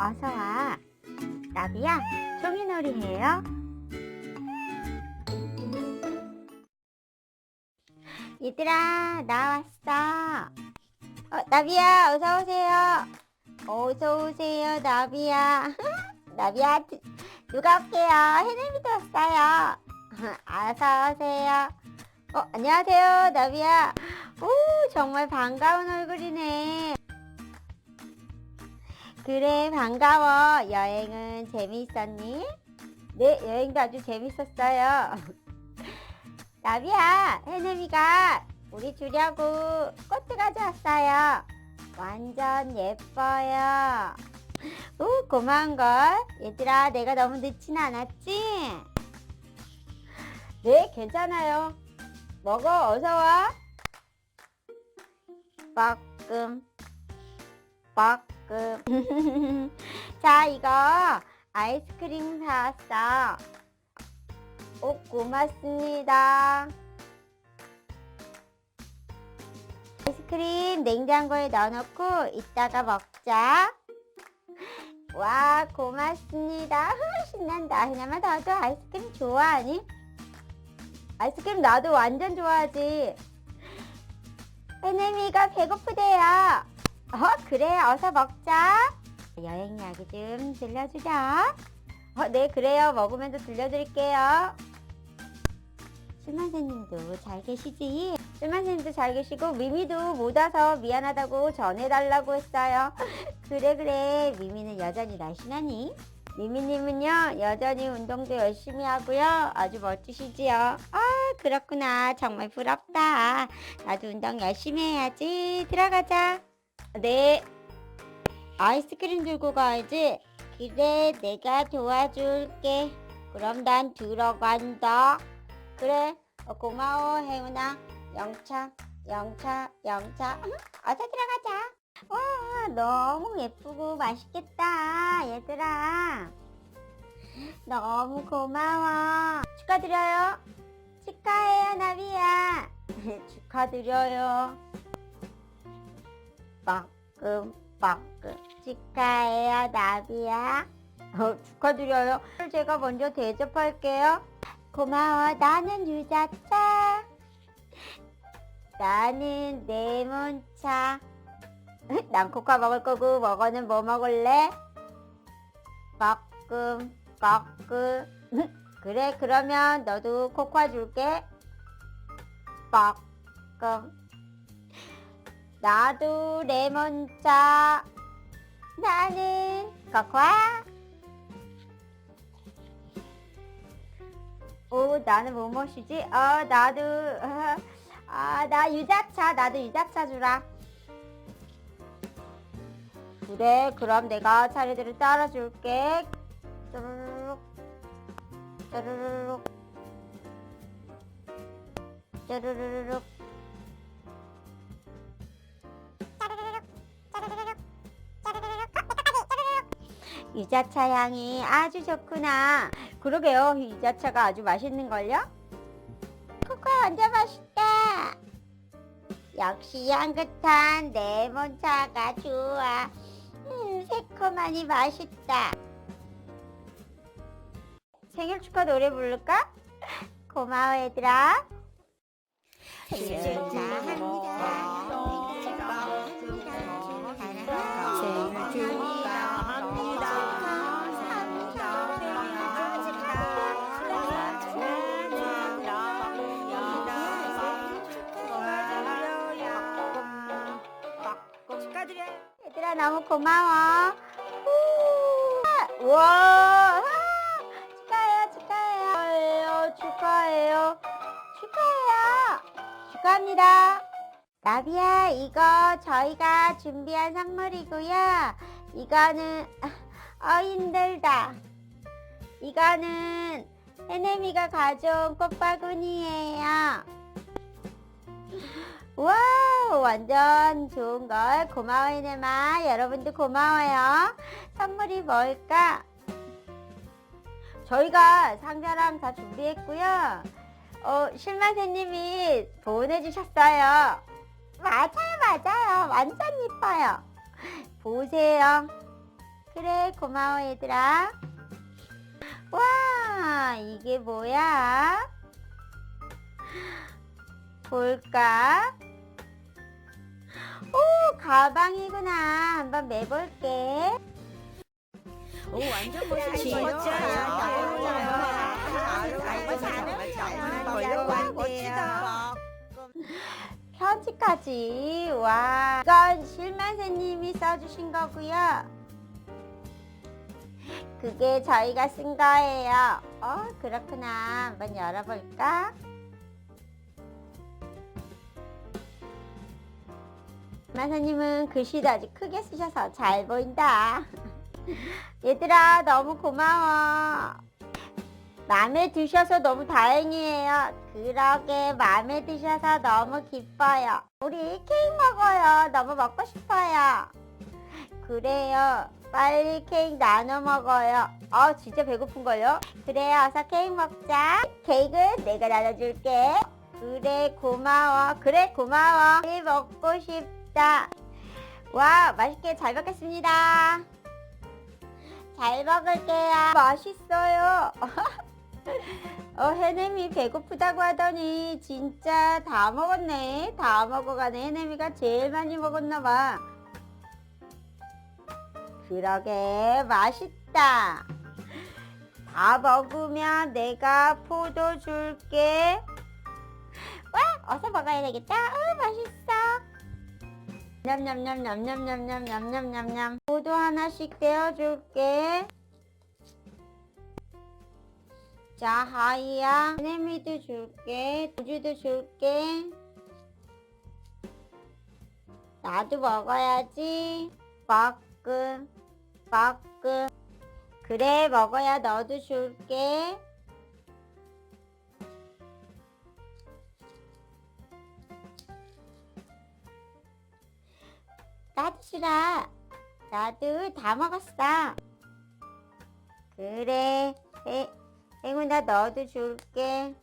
어서 와. 나비야, 종이놀이 해요. 얘들아, 나 왔어. 어, 나비야, 어서 오세요. 어서 오세요, 나비야. 나비야, 드- 누가 올게요? 해내미도 왔어요. 어서 오세요. 어, 안녕하세요, 나비야. 오, 정말 반가운 얼굴이네. 그래, 반가워. 여행은 재미있었니? 네, 여행도 아주 재밌었어요. 나비야, 해내미가 우리 주려고 꽃도 가져왔어요. 완전 예뻐요. 오, 고마운걸. 얘들아, 내가 너무 늦진 않았지? 네, 괜찮아요. 먹어, 어서 와. 빠끔, 빠끔. 자, 이거 아이스크림 사왔어. 오, 고맙습니다. 아이스크림 냉장고에 넣어놓고 이따가 먹자. 와, 고맙습니다. 신난다. 그나마 너도 아이스크림 좋아하니? 아이스크림 나도 완전 좋아하지. 해내미가 배고프대요. 어, 그래. 어서 먹자. 여행 이야기 좀 들려주자. 어, 네, 그래요. 먹으면서 들려드릴게요. 술만세님도 잘 계시지? 술만세님도 잘 계시고 미미도 못 와서 미안하다고 전해달라고 했어요. 그래 그래 미미는 여전히 날씬하니? 미미님은요 여전히 운동도 열심히 하고요 아주 멋지시지요 아 그렇구나 정말 부럽다 나도 운동 열심히 해야지 들어가자 네. 아이스크림 들고 가야지. 그래 내가 도와줄게. 그럼 난 들어간다. 그래. 어, 고마워 혜은아. 영차 영차 영차. 응, 어서 들어가자. 와 너무 예쁘고 맛있겠다 얘들아. 너무 고마워. 축하드려요. 축하해요 나비야. 축하드려요 빠끔 빠끔 축하해요 나비야. 어, 축하드려요. 제가 먼저 대접할게요. 고마워 나는 유자차. 나는 레몬차. 난 코카 먹을 거고 먹어는 뭐 먹을래? 가끔 가끔. 그래 그러면 너도 코코아 줄게. 가끔 나도 레몬차 나는 코코아 오 나는 뭐 마시지? 어 나도. 아 나 유자차 나도 유자차 주라. 그래 그럼 내가 차례대로 따라줄게. 쪼르륵 쪼르륵 쪼르륵 유자차 향이 아주 좋구나 그러게요 유자차가 아주 맛있는걸요? 코코아 완전 맛있다 역시 향긋한 레몬차가 좋아 음, 새콤하니 맛있다. 생일 축하 노래 부를까? 고마워 얘들아. 생일 축하합니다. 너무 고마워. 우! 와! 아! 축하해요, 축하해요. 축하해요, 축하해요. 축하합니다. 나비야, 이거 저희가 준비한 선물이고요. 이거는 아, 힘들다. 이거는 해내미가 가져온 꽃바구니예요. 와우 완전 좋은 걸. 고마워 이네마. 여러분도 고마워요. 선물이 뭘까? 저희가 상자랑 다 준비했고요. 어 실마세님이 보내주셨어요. 맞아요 맞아요. 완전 이뻐요. 보세요. 그래 고마워 얘들아. 와 이게 뭐야 볼까? 오 가방이구나. 한번 매볼게. 오 완전 멋있어요. 진짜요? 편지까지. 와 이건 실만세님이 써주신 거고요. 그게 저희가 쓴 거예요. 어 그렇구나. 한번 열어볼까 만사님은 글씨도 아주 크게 쓰셔서 잘 보인다 얘들아 너무 고마워 마음에 드셔서 너무 다행이에요. 그러게 마음에 드셔서 너무 기뻐요. 우리 케이크 먹어요. 너무 먹고 싶어요. 그래요. 빨리 케이크 나눠 먹어요. 아 진짜 배고픈걸요? 그래 어서 케이크 먹자. 케이크는 내가 나눠줄게. 그래 고마워. 그래 고마워. 케이크 먹고 싶 다. 와 맛있게 잘 먹겠습니다. 잘 먹을게요. 맛있어요. 어, 해nem이 배고프다고 하더니 진짜 다 먹었네. 다 먹어가네. 해nem이가 제일 많이 먹었나봐. 그러게 맛있다. 다 먹으면 내가 포도 줄게. 와, 어서 먹어야 되겠다. 어, 맛있어. 냠냠냠냠냠냠냠냠냠냠. 포도 하나씩 떼어줄게. 자, 하이야. 해미도 줄게. 우주도 줄게. 나도 먹어야지. 빠끄, 빠끄. 그래, 먹어야 너도 줄게. 나도 주라. 나도 다 먹었어. 그래. 해, 행운아 너도 줄게.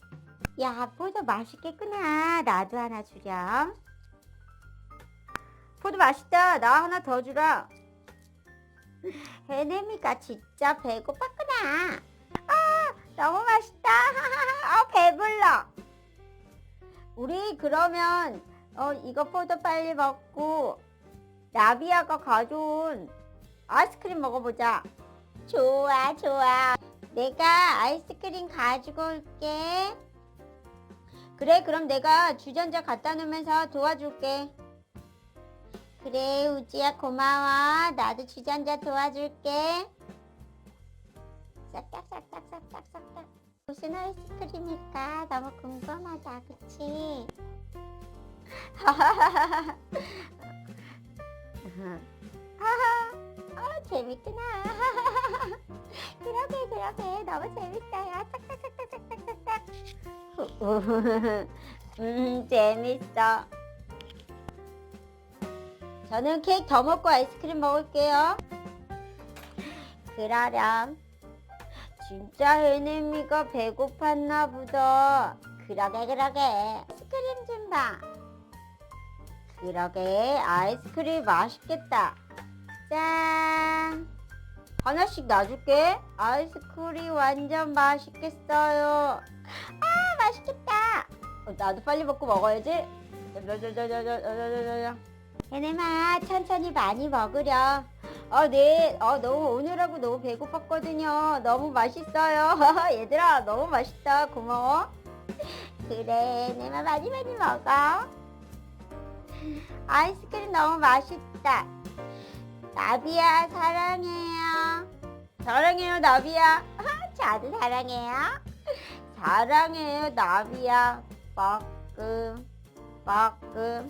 야 포도 맛있겠구나. 나도 하나 주렴. 포도 맛있다. 나 하나 더 주라. 해내미가 진짜 배고팠구나. 아 너무 맛있다. 아 배불러. 우리 그러면 어 이거 포도 빨리 먹고 나비아가 가져온 아이스크림 먹어보자. 좋아 좋아. 내가 아이스크림 가지고 올게. 그래, 그럼 내가 주전자 갖다 놓으면서 도와줄게. 그래, 우지야 고마워. 나도 주전자 도와줄게. 싹싹싹싹싹싹싹. 무슨 아이스크림일까? 너무 궁금하다, 그치? 하하, 어, 재밌구나. 그러게 그러게 너무 재밌어요. 짝짝짝짝짝짝짝. 음 재밌어. 저는 케이크 더 먹고 아이스크림 먹을게요. 그러렴. 진짜 해내미가 배고팠나 보다. 그러게 그러게. 아이스크림 좀 봐. 그러게 아이스크림 맛있겠다. 짠. 하나씩 놔줄게. 아이스크림 완전 맛있겠어요. 아, 맛있겠다. 어, 나도 빨리 먹고 먹어야지. 해내마, 천천히 많이 먹으렴. 어, 네. 어, 너무 오늘하고 너무 배고팠거든요. 너무 맛있어요. 얘들아, 너무 맛있다. 고마워. 그래, 내마 많이 많이 먹어. 아이스크림 너무 맛있다. 나비야 사랑해요. 사랑해요 나비야. 저도 사랑해요. 사랑해요 나비야. 빠끔 빠끔.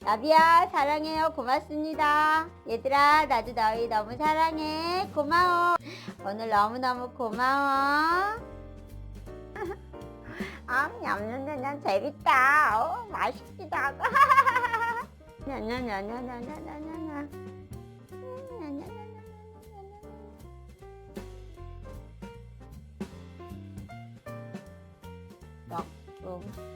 나비야 사랑해요 고맙습니다. 얘들아 나도 너희 너무 사랑해 고마워. 오늘 너무너무 고마워. 아 냠냠냠냠 재밌다. 어, 맛있기도 하고. 냐냐냐냐냐냐냐냐. 막좀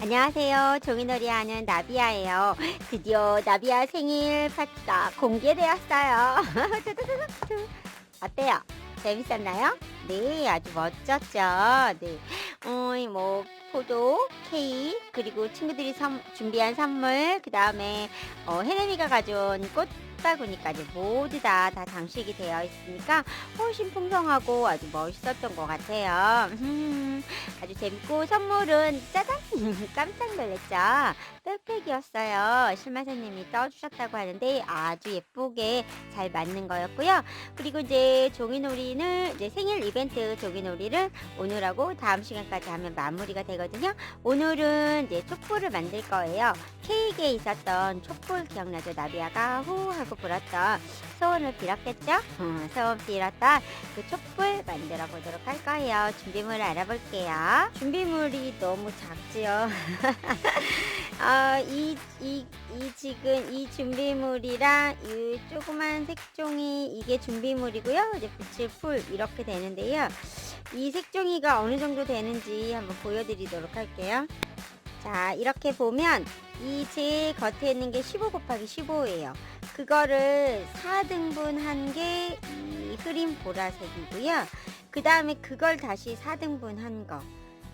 안녕하세요. 종이놀이 하는 나비야예요. 드디어 나비야 생일 파티가 공개되었어요. 두두두두. 어때요? 재밌었나요? 네, 아주 멋졌죠. 네. 음, 뭐 포도, 케이크, 그리고 친구들이 선- 준비한 선물, 그 다음에 어, 혜림이가 가져온 꽃 바구니까지 모두 다, 다 장식이 되어 있으니까 훨씬 풍성하고 아주 멋있었던 것 같아요. 음, 아주 재밌고 선물은 짜잔! 깜짝 놀랐죠? 백팩이었어요. 실마선님이 떠주셨다고 하는데 아주 예쁘게 잘 맞는 거였고요. 그리고 이제 종이놀이는 이제 생일 이벤트 종이놀이를 오늘하고 다음 시간까지 하면 마무리가 되거든요. 오늘은 이제 촛불을 만들 거예요. 케이크에 있었던 촛불 기억나죠? 나비아가 후 하고 불었던 소원을 빌었겠죠? 음, 소원 빌었던 그 촛불 만들어 보도록 할 거예요. 준비물을 알아볼게요. 준비물이 너무 작지요. 아, 이, 이, 이 지금 이 준비물이랑 이 조그만 색종이 이게 준비물이고요. 이제 붙일 풀 이렇게 되는데요. 이 색종이가 어느 정도 되는지 한번 보여드리도록 할게요. 자, 이렇게 보면 이제 겉에 있는 게 15 곱하기 15예요. 그거를 4등분 한 게 이 흐린 보라색이고요. 그 다음에 그걸 다시 4등분 한 거.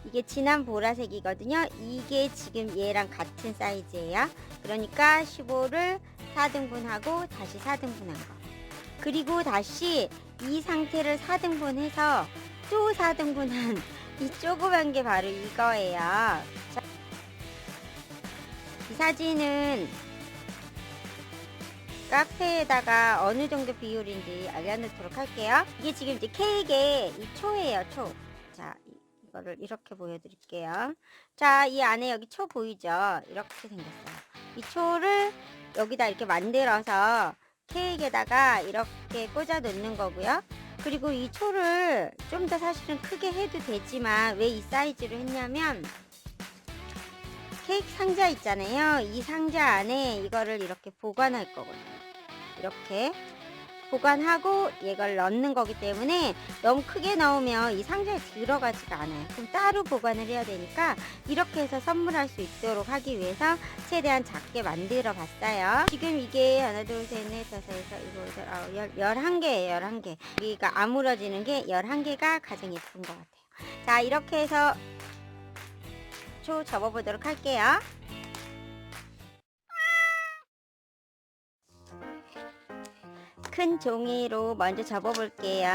이게 진한 보라색이거든요. 이게 지금 얘랑 같은 사이즈예요. 그러니까 15를 4등분하고 다시 4등분한 거. 그리고 다시 이 상태를 4등분해서 또 4등분한 이 조그만 게 바로 이거예요. 자, 이 사진은 카페에다가 어느 정도 비율인지 알려놓도록 할게요. 이게 지금 이제 케이크의 이 초예요, 초. 이거를 이렇게 보여드릴게요. 자, 이 안에 여기 초 보이죠? 이렇게 생겼어요. 이 초를 여기다 이렇게 만들어서 케이크에다가 이렇게 꽂아 놓는 거고요. 그리고 이 초를 좀 더 사실은 크게 해도 되지만 왜 이 사이즈로 했냐면 케이크 상자 있잖아요. 이 상자 안에 이거를 이렇게 보관할 거거든요. 이렇게 보관하고 이걸 넣는 거기 때문에 너무 크게 넣으면 이 상자에 들어가지가 않아요. 그럼 따로 보관을 해야 되니까 이렇게 해서 선물할 수 있도록 하기 위해서 최대한 작게 만들어 봤어요. 지금 이게 하나, 둘, 셋, 넷, 다섯, 여섯, 일곱, 여덟, 아홉, 열, 열한 개예요. 열한 개. 여기가 아물어지는 게 열한 개가 가장 예쁜 것 같아요. 자, 이렇게 해서 초 접어보도록 할게요. 큰 종이로 먼저 접어볼게요.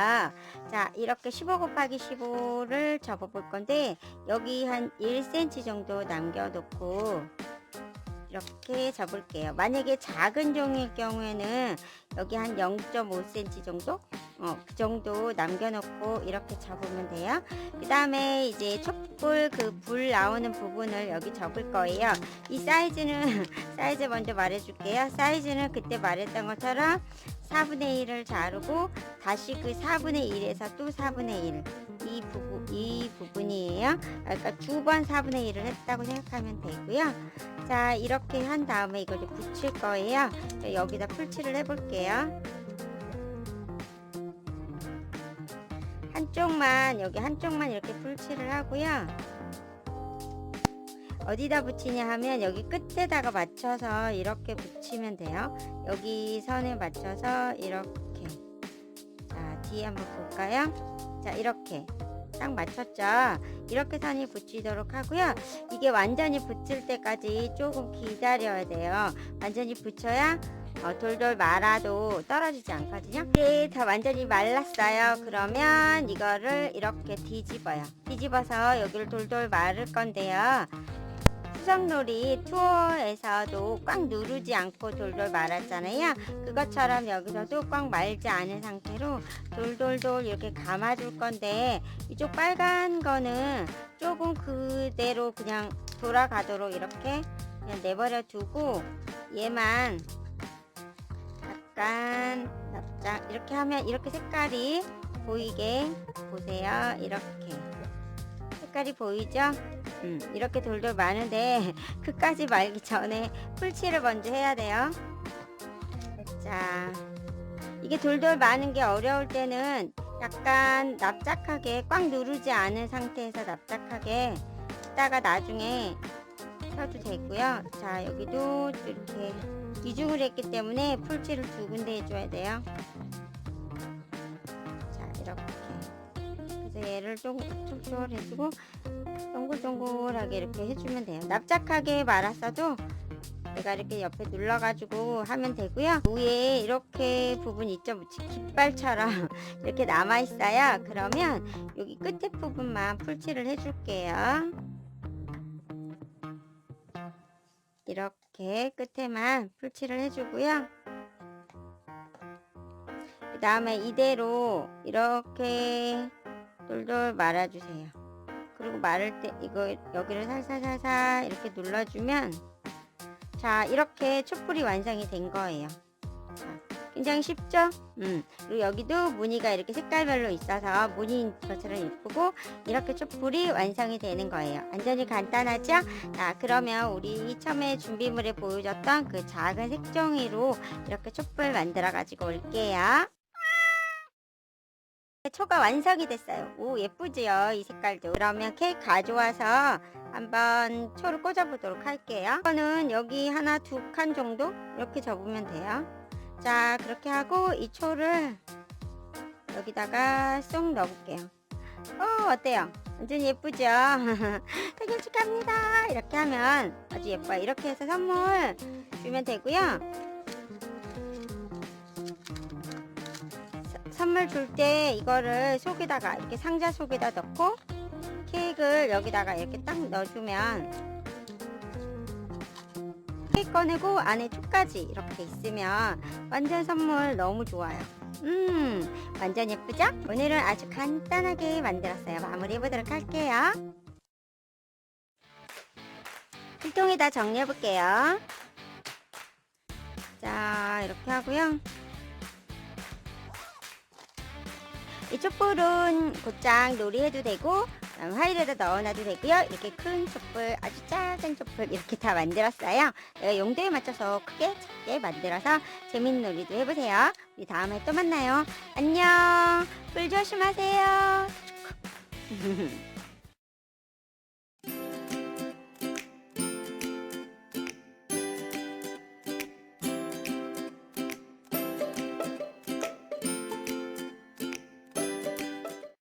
자, 이렇게 15 곱하기 15를 접어볼 건데, 여기 한 1cm 정도 남겨놓고, 이렇게 접을게요. 만약에 작은 종일 경우에는 여기 한 0.5cm 정도? 어, 그 정도 남겨놓고 이렇게 접으면 돼요. 그 다음에 이제 촛불 그 불 나오는 부분을 여기 접을 거예요. 이 사이즈는, 사이즈 먼저 말해줄게요. 사이즈는 그때 말했던 것처럼 4분의 1을 자르고 다시 그 4분의 1에서 또 4분의 1. 이 부분, 이 부분이에요. 그러니까 두 번 4분의 1을 했다고 생각하면 되고요. 자, 이렇게 한 다음에 이걸 붙일 거예요. 자, 여기다 풀칠을 해볼게요. 한쪽만, 여기 한쪽만 이렇게 풀칠을 하고요. 어디다 붙이냐 하면 여기 끝에다가 맞춰서 이렇게 붙이면 돼요. 여기 선에 맞춰서 이렇게. 자, 뒤에 한번 볼까요? 자, 이렇게. 딱 맞췄죠? 이렇게 선이 붙이도록 하고요. 이게 완전히 붙을 때까지 조금 기다려야 돼요. 완전히 붙여야 어, 돌돌 말아도 떨어지지 않거든요. 이제 다 완전히 말랐어요. 그러면 이거를 이렇게 뒤집어요. 뒤집어서 여기를 돌돌 말을 건데요. 수성놀이 투어에서도 꽉 누르지 않고 돌돌 말았잖아요. 그것처럼 여기서도 꽉 말지 않은 상태로 돌돌돌 이렇게 감아줄 건데 이쪽 빨간 거는 조금 그대로 그냥 돌아가도록 이렇게 그냥 내버려 두고 얘만 약간 납작 이렇게 하면 이렇게 색깔이 보이게 보세요. 이렇게 색깔이 보이죠? 음, 이렇게 돌돌 마는데 끝까지 말기 전에 풀칠을 먼저 해야 돼요. 자, 이게 돌돌 마는 게 어려울 때는 약간 납작하게 꽉 누르지 않은 상태에서 납작하게 했다가 나중에 펴도 되고요. 자 여기도 또 이렇게 이중을 했기 때문에 풀칠을 두 군데 해줘야 돼요. 얘를 쫑쫑쫑 해주고 동글동글하게 이렇게 해주면 돼요. 납작하게 말았어도 내가 이렇게 옆에 눌러가지고 하면 되고요. 위에 이렇게 부분 있죠? 깃발처럼 이렇게 남아있어요. 그러면 여기 끝에 부분만 풀칠을 해줄게요. 이렇게 끝에만 풀칠을 해주고요. 그 다음에 이대로 이렇게 돌돌 말아주세요. 그리고 마를 때 이거 여기를 살살살살 이렇게 눌러주면 자 이렇게 촛불이 완성이 된 거예요. 자, 굉장히 쉽죠? 음. 그리고 여기도 무늬가 이렇게 색깔별로 있어서 무늬인 것처럼 예쁘고 이렇게 촛불이 완성이 되는 거예요. 완전히 간단하죠? 자 그러면 우리 처음에 준비물에 보여줬던 그 작은 색종이로 이렇게 촛불 만들어 가지고 올게요. 초가 완성이 됐어요. 오 예쁘지요 이 색깔도. 그러면 케이크 가져와서 한번 초를 꽂아보도록 할게요. 이거는 여기 하나 두 칸 정도 이렇게 접으면 돼요. 자 그렇게 하고 이 초를 여기다가 쏙 넣어볼게요. 어 어때요? 완전 예쁘죠? 생일 축하합니다. 이렇게 하면 아주 예뻐요. 이렇게 해서 선물 주면 되고요. 선물 줄 때 이거를 속에다가 이렇게 상자 속에다 넣고 케이크를 여기다가 이렇게 딱 넣어주면 케이크 꺼내고 안에 초까지 이렇게 있으면 완전 선물 너무 좋아요. 음, 완전 예쁘죠? 오늘은 아주 간단하게 만들었어요. 마무리 해 보도록 할게요. 필통에다 정리해 볼게요. 자, 이렇게 하고요. 이 촛불은 곧장 놀이해도 되고 화일에다 넣어놔도 되고요. 이렇게 큰 촛불, 아주 작은 촛불 이렇게 다 만들었어요. 용도에 맞춰서 크게 작게 만들어서 재밌는 놀이도 해보세요. 우리 다음에 또 만나요. 안녕. 불 조심하세요.